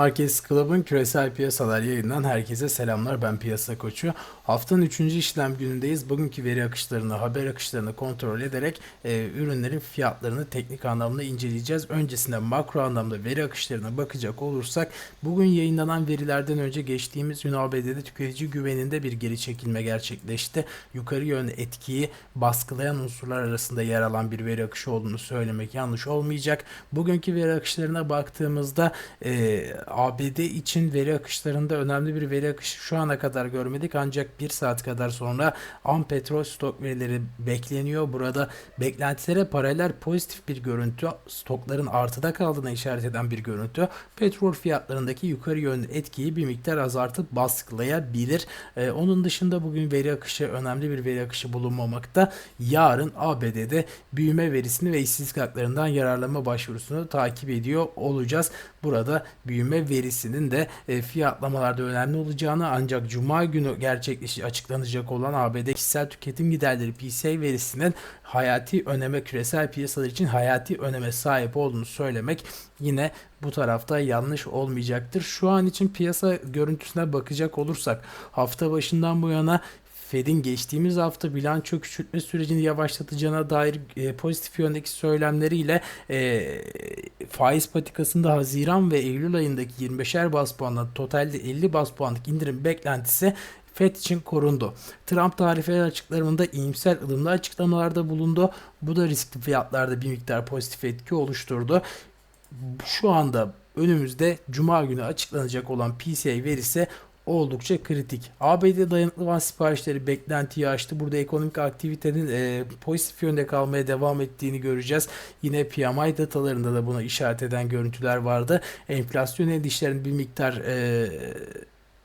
Markets Club'ın küresel piyasalar yayından herkese selamlar. Ben Piyasa Koçu. Haftanın 3. işlem günündeyiz. Bugünkü veri akışlarını, haber akışlarını kontrol ederek e, ürünlerin fiyatlarını teknik anlamda inceleyeceğiz. Öncesinde makro anlamda veri akışlarına bakacak olursak bugün yayınlanan verilerden önce geçtiğimiz gün ABD'de tüketici güveninde bir geri çekilme gerçekleşti. Yukarı yönlü etkiyi baskılayan unsurlar arasında yer alan bir veri akışı olduğunu söylemek yanlış olmayacak. Bugünkü veri akışlarına baktığımızda e, ABD için veri akışlarında önemli bir veri akışı şu ana kadar görmedik ancak bir saat kadar sonra am petrol stok verileri bekleniyor. Burada beklentilere paralel pozitif bir görüntü stokların artıda kaldığına işaret eden bir görüntü petrol fiyatlarındaki yukarı yönlü etkiyi bir miktar azaltıp baskılayabilir. Ee, onun dışında bugün veri akışı önemli bir veri akışı bulunmamakta. Yarın ABD'de büyüme verisini ve işsizlik haklarından yararlanma başvurusunu takip ediyor olacağız. Burada büyüme verisinin de e, fiyatlamalarda önemli olacağını ancak Cuma günü gerçekleşi açıklanacak olan ABD kişisel tüketim giderleri PCE verisinin hayati öneme küresel piyasalar için hayati öneme sahip olduğunu söylemek yine bu tarafta yanlış olmayacaktır. Şu an için piyasa görüntüsüne bakacak olursak hafta başından bu yana Fed'in geçtiğimiz hafta bilanço küçültme sürecini yavaşlatacağına dair e, pozitif yöndeki söylemleriyle e, faiz patikasında Haziran ve Eylül ayındaki 25'er bas puanla totalde 50 bas puanlık indirim beklentisi FED için korundu. Trump tarifeler açıklarında iyimser ılımlı açıklamalarda bulundu. Bu da riskli fiyatlarda bir miktar pozitif etki oluşturdu. Şu anda önümüzde Cuma günü açıklanacak olan PCE verisi oldukça kritik. ABD dayanıklı van siparişleri beklentiyi aştı. Burada ekonomik aktivitenin e, pozitif yönde kalmaya devam ettiğini göreceğiz. Yine PMI datalarında da buna işaret eden görüntüler vardı. Enflasyon endişlerinin bir miktar e,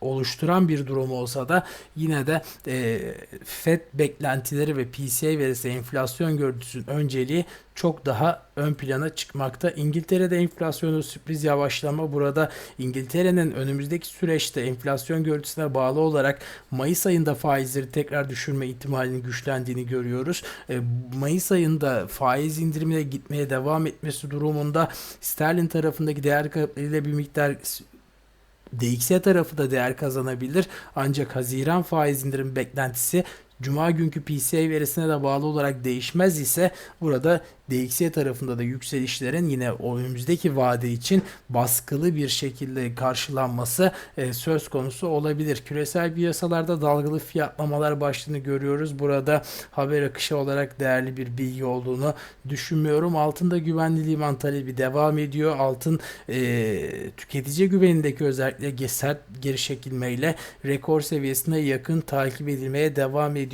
oluşturan bir durum olsa da yine de e, FED beklentileri ve PCE verisi enflasyon görüntüsünün önceliği çok daha ön plana çıkmakta. İngiltere'de enflasyonu sürpriz yavaşlama burada İngiltere'nin önümüzdeki süreçte enflasyon görüntüsüne bağlı olarak Mayıs ayında faizleri tekrar düşürme ihtimalinin güçlendiğini görüyoruz. E, Mayıs ayında faiz indirimine gitmeye devam etmesi durumunda sterlin tarafındaki değer kaybıyla bir miktar DXY tarafı da değer kazanabilir. Ancak Haziran faiz indirim beklentisi Cuma günkü PCE verisine de bağlı olarak değişmez ise burada DXY tarafında da yükselişlerin yine önümüzdeki vade için baskılı bir şekilde karşılanması e, söz konusu olabilir. Küresel piyasalarda dalgalı fiyatlamalar başladığını görüyoruz. Burada haber akışı olarak değerli bir bilgi olduğunu düşünmüyorum. Altında güvenli liman talebi devam ediyor. Altın e, tüketici güvenindeki özellikle sert geri çekilmeyle rekor seviyesine yakın takip edilmeye devam ediyor.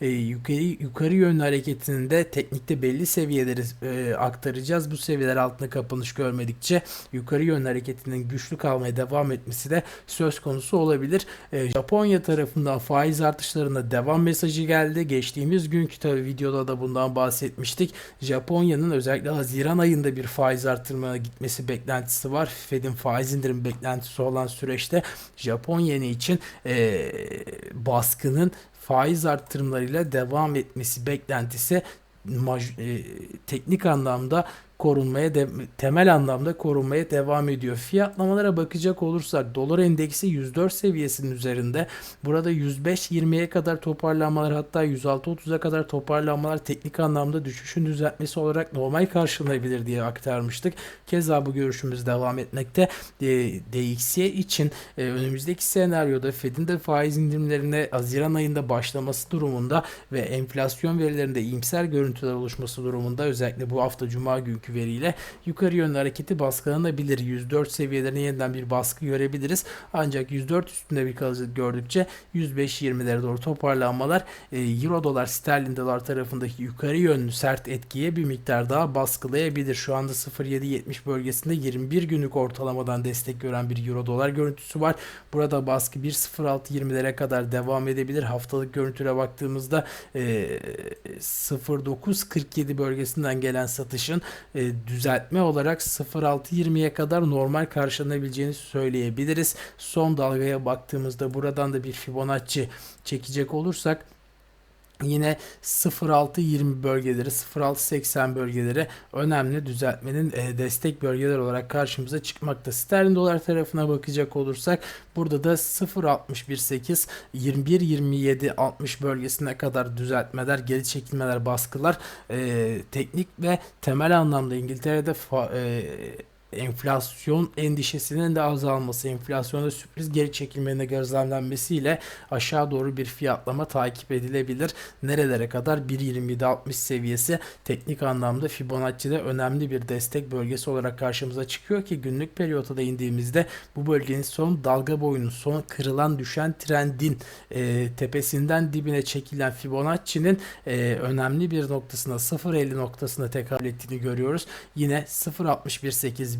E, yukarı, yukarı yönlü hareketinin de teknikte belli seviyeleri e, aktaracağız. Bu seviyeler altında kapanış görmedikçe yukarı yönlü hareketinin güçlü kalmaya devam etmesi de söz konusu olabilir. E, Japonya tarafından faiz artışlarında devam mesajı geldi. Geçtiğimiz günkü tabi videoda da bundan bahsetmiştik. Japonya'nın özellikle Haziran ayında bir faiz artırmaya gitmesi beklentisi var. Fed'in faiz indirim beklentisi olan süreçte Japonya için e, baskının faiz arttırımlarıyla devam etmesi beklentisi e, teknik anlamda korunmaya de, temel anlamda korunmaya devam ediyor. Fiyatlamalara bakacak olursak dolar endeksi 104 seviyesinin üzerinde. Burada 105-20'ye kadar toparlanmalar hatta 106-30'a kadar toparlanmalar teknik anlamda düşüşün düzeltmesi olarak normal karşılanabilir diye aktarmıştık. Keza bu görüşümüz devam etmekte. E, DXY için e, önümüzdeki senaryoda Fed'in de faiz indirimlerine Haziran ayında başlaması durumunda ve enflasyon verilerinde iyimser görüntüler oluşması durumunda özellikle bu hafta Cuma günkü günkü veriyle yukarı yönlü hareketi baskılanabilir. 104 seviyelerine yeniden bir baskı görebiliriz. Ancak 104 üstünde bir kalıcı gördükçe 105-20'lere doğru toparlanmalar e, Euro dolar sterlin dolar tarafındaki yukarı yönlü sert etkiye bir miktar daha baskılayabilir. Şu anda 0.770 bölgesinde 21 günlük ortalamadan destek gören bir Euro dolar görüntüsü var. Burada baskı 1.06.20'lere kadar devam edebilir. Haftalık görüntüye baktığımızda e, 0.947 bölgesinden gelen satışın e, e, düzeltme olarak 0.6.20'ye kadar normal karşılanabileceğini söyleyebiliriz. Son dalgaya baktığımızda buradan da bir Fibonacci çekecek olursak Yine 0.6.20 bölgeleri, 0.6.80 bölgeleri önemli düzeltmenin e, destek bölgeler olarak karşımıza çıkmakta. Sterlin dolar tarafına bakacak olursak burada da 0.61.8, 21.27, 60 bölgesine kadar düzeltmeler, geri çekilmeler, baskılar e, teknik ve temel anlamda İngiltere'de fa- e, enflasyon endişesinin de azalması, enflasyonda sürpriz geri çekilmenin gözlemlenmesiyle aşağı doğru bir fiyatlama takip edilebilir. Nerelere kadar 1.27.60 seviyesi teknik anlamda Fibonacci'de önemli bir destek bölgesi olarak karşımıza çıkıyor ki günlük periyoda da indiğimizde bu bölgenin son dalga boyunun son kırılan düşen trendin e, tepesinden dibine çekilen Fibonacci'nin e, önemli bir noktasına 0.50 noktasına tekabül ettiğini görüyoruz. Yine 0.61.8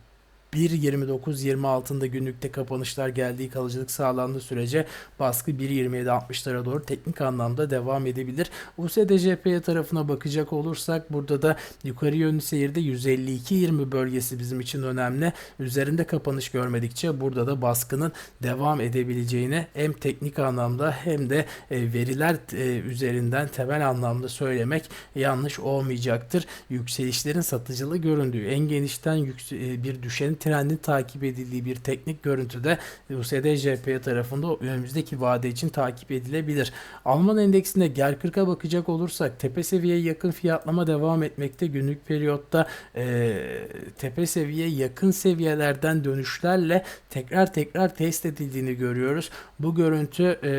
1.29-20 günlükte kapanışlar geldiği kalıcılık sağlandığı sürece baskı 1.27-60'lara doğru teknik anlamda devam edebilir. USD-CPY tarafına bakacak olursak burada da yukarı yönlü seyirde 152-20 bölgesi bizim için önemli. Üzerinde kapanış görmedikçe burada da baskının devam edebileceğini hem teknik anlamda hem de e, veriler e, üzerinden temel anlamda söylemek yanlış olmayacaktır. Yükselişlerin satıcılı göründüğü en genişten e, bir düşen trendin takip edildiği bir teknik görüntüde USD JP tarafında önümüzdeki vade için takip edilebilir. Alman endeksinde gel 40'a bakacak olursak tepe seviyeye yakın fiyatlama devam etmekte. Günlük periyotta e, tepe seviye yakın seviyelerden dönüşlerle tekrar tekrar test edildiğini görüyoruz. Bu görüntü e,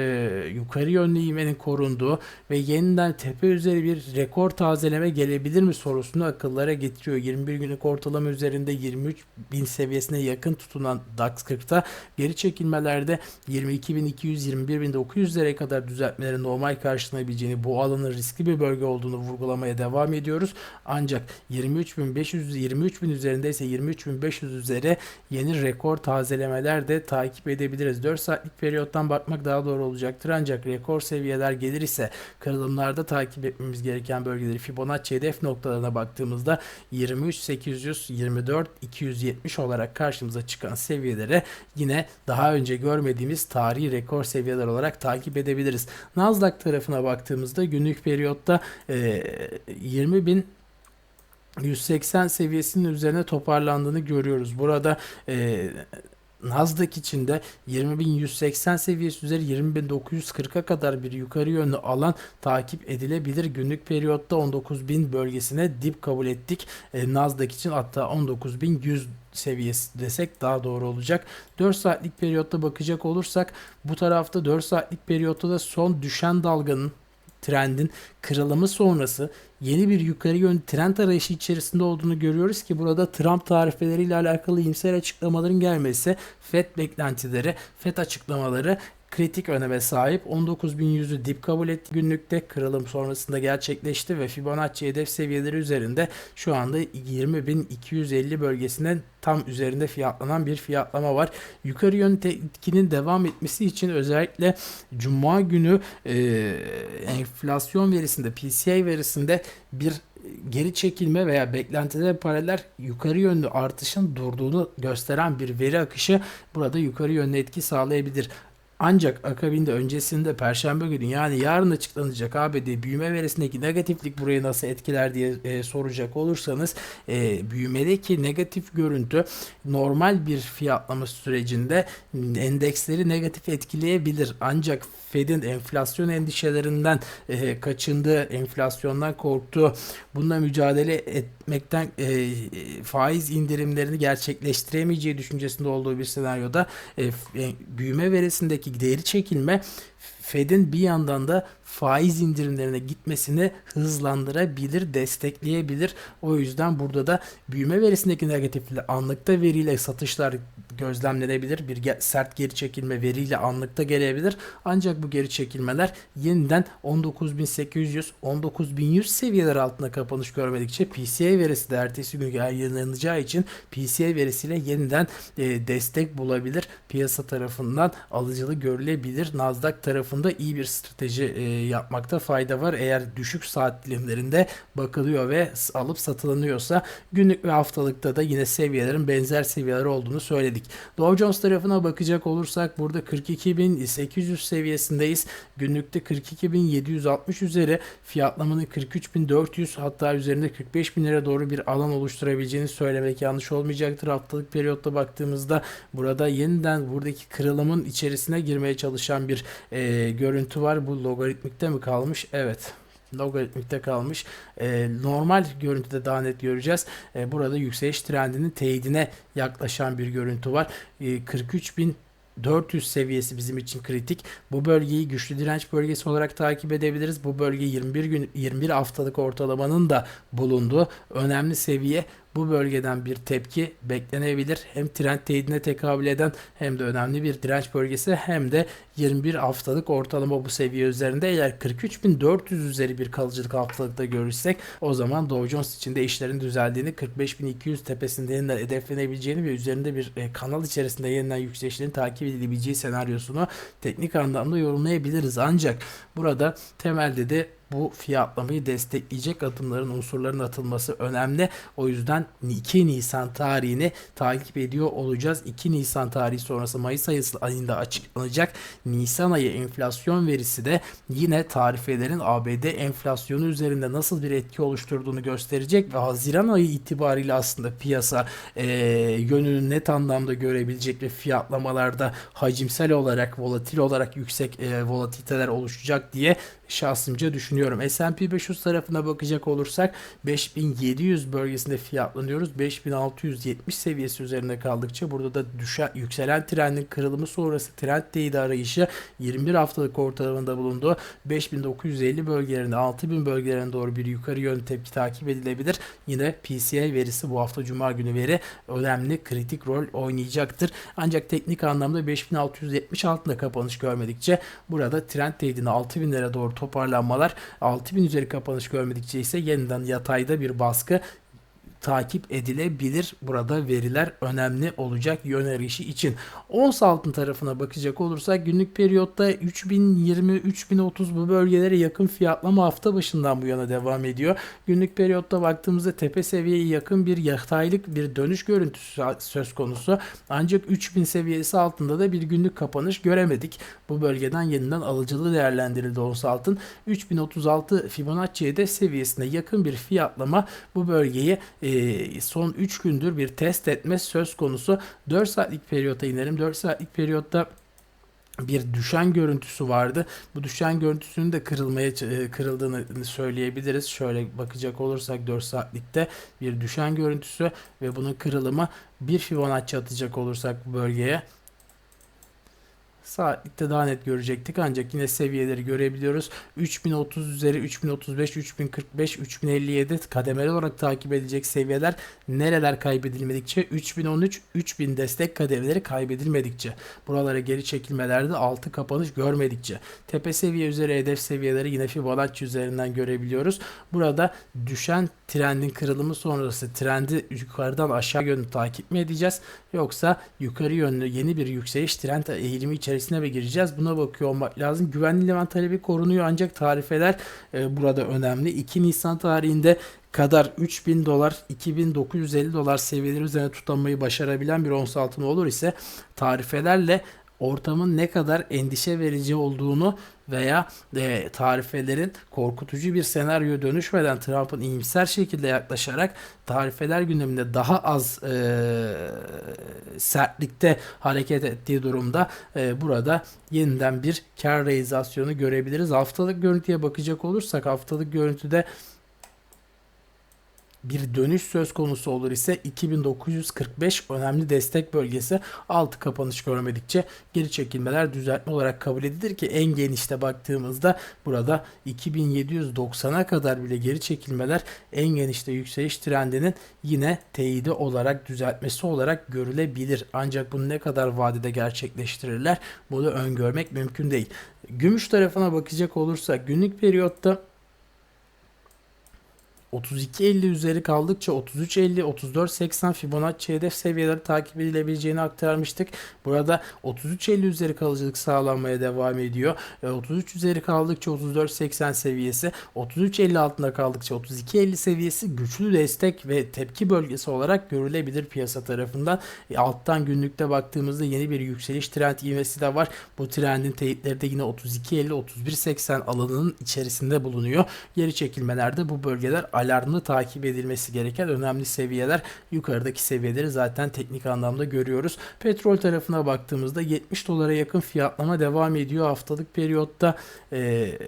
yukarı yönlü ivmenin korunduğu ve yeniden tepe üzeri bir rekor tazeleme gelebilir mi sorusunu akıllara getiriyor. 21 günlük ortalama üzerinde 23 bin seviyesine yakın tutunan DAX 40'ta geri çekilmelerde 22.200-21.900'lere kadar düzeltmelerin normal karşılanabileceğini bu alanın riskli bir bölge olduğunu vurgulamaya devam ediyoruz. Ancak 23.500 23.000 üzerinde ise 23.500 üzeri yeni rekor tazelemeler de takip edebiliriz. 4 saatlik periyottan bakmak daha doğru olacaktır. Ancak rekor seviyeler gelir ise kırılımlarda takip etmemiz gereken bölgeleri Fibonacci hedef noktalarına baktığımızda 23.800, 24, 270 olarak karşımıza çıkan seviyelere yine daha önce görmediğimiz tarihi rekor seviyeler olarak takip edebiliriz. Nasdaq tarafına baktığımızda günlük periyotta e, 20 bin 180 seviyesinin üzerine toparlandığını görüyoruz. Burada e, Nasdaq içinde 20.180 seviyesi üzeri 20.940'a kadar bir yukarı yönlü alan takip edilebilir. Günlük periyotta 19.000 bölgesine dip kabul ettik. E, Nasdaq için hatta 19.100 seviyesi desek daha doğru olacak. 4 saatlik periyotta bakacak olursak bu tarafta 4 saatlik periyotta da son düşen dalganın trendin kırılımı sonrası yeni bir yukarı yönlü trend arayışı içerisinde olduğunu görüyoruz ki burada Trump tarifeleriyle alakalı iyimser açıklamaların gelmesi, FED beklentileri, FED açıklamaları kritik öneme sahip 19.100'ü dip kabul etti günlükte kırılım sonrasında gerçekleşti ve Fibonacci hedef seviyeleri üzerinde şu anda 20.250 bölgesinden tam üzerinde fiyatlanan bir fiyatlama var. Yukarı yönlü etkinin devam etmesi için özellikle Cuma günü e, enflasyon verisinde PCI verisinde bir geri çekilme veya beklentilere paralel yukarı yönlü artışın durduğunu gösteren bir veri akışı burada yukarı yönlü etki sağlayabilir. Ancak akabinde öncesinde Perşembe günü yani yarın açıklanacak ABD büyüme verisindeki negatiflik burayı nasıl etkiler diye e, soracak olursanız e, büyümedeki negatif görüntü normal bir fiyatlama sürecinde endeksleri negatif etkileyebilir. Ancak Fed'in enflasyon endişelerinden e, kaçındığı, enflasyondan korktuğu, bununla mücadele etmekten e, faiz indirimlerini gerçekleştiremeyeceği düşüncesinde olduğu bir senaryoda e, büyüme verisindeki değeri çekilme Fed'in bir yandan da faiz indirimlerine gitmesini hızlandırabilir, destekleyebilir. O yüzden burada da büyüme verisindeki negatifli anlıkta veriyle satışlar gözlemlenebilir. Bir sert geri çekilme veriyle anlıkta gelebilir. Ancak bu geri çekilmeler yeniden 19.800, 19.100 seviyeler altında kapanış görmedikçe PCA verisi de ertesi gün yayınlanacağı için PCA verisiyle yeniden e, destek bulabilir. Piyasa tarafından alıcılı görülebilir. Nasdaq tarafında iyi bir strateji e, yapmakta fayda var. Eğer düşük saat dilimlerinde bakılıyor ve alıp satılınıyorsa günlük ve haftalıkta da yine seviyelerin benzer seviyeler olduğunu söyledik. Dow Jones tarafına bakacak olursak burada 42.800 seviyesindeyiz. Günlükte 42.760 üzeri fiyatlamanın 43.400 hatta üzerinde 45.000 lira doğru bir alan oluşturabileceğini söylemek yanlış olmayacaktır. Haftalık periyotta baktığımızda burada yeniden buradaki kırılımın içerisine girmeye çalışan bir e, görüntü var. Bu logaritmikte mi kalmış? Evet logaritmikte kalmış. E, normal görüntüde daha net göreceğiz. E, burada yükseliş trendinin teyidine yaklaşan bir görüntü var. E, 43 bin 400 seviyesi bizim için kritik. Bu bölgeyi güçlü direnç bölgesi olarak takip edebiliriz. Bu bölge 21 gün 21 haftalık ortalamanın da bulunduğu önemli seviye. Bu bölgeden bir tepki beklenebilir. Hem trend teyidine tekabül eden hem de önemli bir direnç bölgesi hem de 21 haftalık ortalama bu seviye üzerinde. Eğer 43.400 üzeri bir kalıcılık haftalıkta görürsek o zaman Dow Jones içinde işlerin düzeldiğini 45.200 tepesinde yeniden hedeflenebileceğini ve üzerinde bir e, kanal içerisinde yeniden yükselişlerin takip edilebileceği senaryosunu teknik anlamda yorumlayabiliriz. Ancak burada temelde de bu fiyatlamayı destekleyecek adımların unsurların atılması önemli. O yüzden 2 Nisan tarihini takip ediyor olacağız. 2 Nisan tarihi sonrası Mayıs ayında açıklanacak. Nisan ayı enflasyon verisi de yine tarifelerin ABD enflasyonu üzerinde nasıl bir etki oluşturduğunu gösterecek ve Haziran ayı itibariyle aslında piyasa e, yönünü net anlamda görebilecek ve fiyatlamalarda hacimsel olarak, volatil olarak yüksek e, volatiliteler oluşacak diye şahsımca düşünüyorum. S&P 500 tarafına bakacak olursak 5700 bölgesinde fiyatlanıyoruz. 5670 seviyesi üzerinde kaldıkça burada da düşen yükselen trendin kırılımı sonrası trend teyidi arayışı 21 haftalık ortalamada bulunduğu 5950 bölgelerinde 6000 bölgelerine doğru bir yukarı yönlü tepki takip edilebilir. Yine PCI verisi bu hafta Cuma günü veri önemli kritik rol oynayacaktır. Ancak teknik anlamda 5670 altında kapanış görmedikçe burada trend teyidine 6000'lere doğru toparlanmalar. 6000 üzeri kapanış görmedikçe ise yeniden yatayda bir baskı takip edilebilir. Burada veriler önemli olacak yön arayışı için. Ons altın tarafına bakacak olursak günlük periyotta 3020-3030 bu bölgelere yakın fiyatlama hafta başından bu yana devam ediyor. Günlük periyotta baktığımızda tepe seviyeye yakın bir yataylık bir dönüş görüntüsü söz konusu. Ancak 3000 seviyesi altında da bir günlük kapanış göremedik. Bu bölgeden yeniden alıcılı değerlendirildi ons altın. 3036 Fibonacci hedef seviyesine yakın bir fiyatlama bu bölgeyi e, son 3 gündür bir test etme söz konusu. 4 saatlik periyotta inerim. 4 saatlik periyotta bir düşen görüntüsü vardı. Bu düşen görüntüsünün de kırılmaya e, kırıldığını söyleyebiliriz. Şöyle bakacak olursak 4 saatlikte bir düşen görüntüsü ve bunun kırılımı bir Fibonacci atacak olursak bu bölgeye Saatlikte daha net görecektik ancak yine seviyeleri görebiliyoruz. 3030 üzeri 3035, 3045, 3057 kademeli olarak takip edilecek seviyeler nereler kaybedilmedikçe 3013, 3000 destek kademeleri kaybedilmedikçe buralara geri çekilmelerde altı kapanış görmedikçe tepe seviye üzeri hedef seviyeleri yine Fibonacci üzerinden görebiliyoruz. Burada düşen trendin kırılımı sonrası trendi yukarıdan aşağı yönlü takip mi edeceğiz yoksa yukarı yönlü yeni bir yükseliş trend eğilimi içerisine mi gireceğiz? Buna bakıyor olmak lazım. Güvenli liman talebi korunuyor ancak tarifeler e, burada önemli. 2 Nisan tarihinde kadar 3000 dolar 2950 dolar seviyeleri üzerine tutanmayı başarabilen bir ons altın olur ise tarifelerle ortamın ne kadar endişe verici olduğunu veya e, tarifelerin korkutucu bir senaryo dönüşmeden Trump'ın iyimser şekilde yaklaşarak tarifeler gündeminde daha az e, sertlikte hareket ettiği durumda e, burada yeniden bir kar realizasyonu görebiliriz. Haftalık görüntüye bakacak olursak haftalık görüntüde bir dönüş söz konusu olur ise 2945 önemli destek bölgesi altı kapanış görmedikçe geri çekilmeler düzeltme olarak kabul edilir ki en genişte baktığımızda burada 2790'a kadar bile geri çekilmeler en genişte yükseliş trendinin yine teyidi olarak düzeltmesi olarak görülebilir. Ancak bunu ne kadar vadede gerçekleştirirler bunu öngörmek mümkün değil. Gümüş tarafına bakacak olursak günlük periyotta 32.50 üzeri kaldıkça 33.50, 34.80 Fibonacci hedef seviyeleri takip edilebileceğini aktarmıştık. Burada 33.50 üzeri kalıcılık sağlanmaya devam ediyor. E, 33 üzeri kaldıkça 34.80 seviyesi, 33.50 altında kaldıkça 32.50 seviyesi güçlü destek ve tepki bölgesi olarak görülebilir piyasa tarafından. E, alttan günlükte baktığımızda yeni bir yükseliş trend ivmesi de var. Bu trendin teyitleri de yine 32.50-31.80 alanının içerisinde bulunuyor. Geri çekilmelerde bu bölgeler alarmlı takip edilmesi gereken önemli seviyeler. Yukarıdaki seviyeleri zaten teknik anlamda görüyoruz. Petrol tarafına baktığımızda 70 dolara yakın fiyatlama devam ediyor haftalık periyotta. Ee,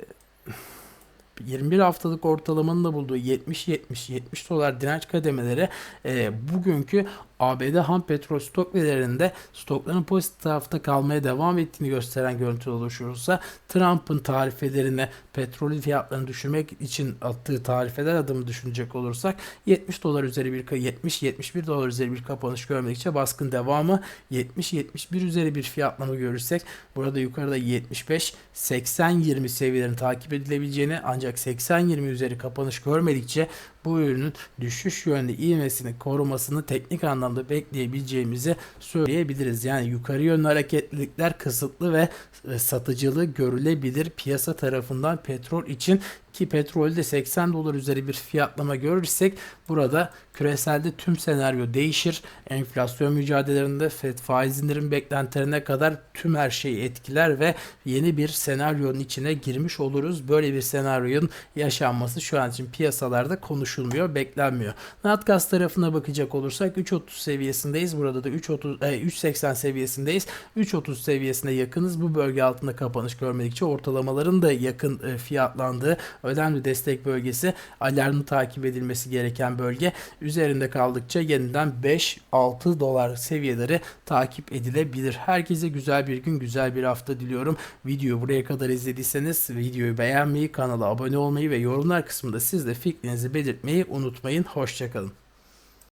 21 haftalık ortalamanın da bulduğu 70-70-70 dolar direnç kademeleri e, bugünkü ABD ham petrol stok verilerinde stokların pozitif tarafta kalmaya devam ettiğini gösteren görüntü oluşursa Trump'ın tarifelerine petrol fiyatlarını düşürmek için attığı tarifeler adımı düşünecek olursak 70 dolar üzeri bir 70-71 dolar üzeri bir kapanış görmedikçe baskın devamı 70-71 üzeri bir fiyatlama görürsek burada yukarıda 75-80-20 seviyelerini takip edilebileceğini ancak 80-20 üzeri kapanış görmedikçe bu ürünün düşüş yönlü ivmesini korumasını teknik anlamda bekleyebileceğimizi söyleyebiliriz. Yani yukarı yönlü hareketlilikler kısıtlı ve e, satıcılığı görülebilir piyasa tarafından petrol için ki petrolde 80 dolar üzeri bir fiyatlama görürsek burada küreselde tüm senaryo değişir. Enflasyon mücadelelerinde FED faiz indirim beklentilerine kadar tüm her şeyi etkiler ve yeni bir senaryonun içine girmiş oluruz. Böyle bir senaryonun yaşanması şu an için piyasalarda konuşulmuyor, beklenmiyor. Natgas tarafına bakacak olursak 3.30 seviyesindeyiz. Burada da 3.30 e, 3.80 seviyesindeyiz. 3.30 seviyesine yakınız. Bu bölge altında kapanış görmedikçe ortalamaların da yakın e, fiyatlandığı önemli destek bölgesi alarmlı takip edilmesi gereken bölge. Üzerinde kaldıkça yeniden 5-6 dolar seviyeleri takip edilebilir. Herkese güzel bir gün, güzel bir hafta diliyorum. Videoyu buraya kadar izlediyseniz videoyu beğenmeyi, kanala abone olmayı ve yorumlar kısmında siz de fikrinizi belirtmeyi unutmayın. Hoşçakalın.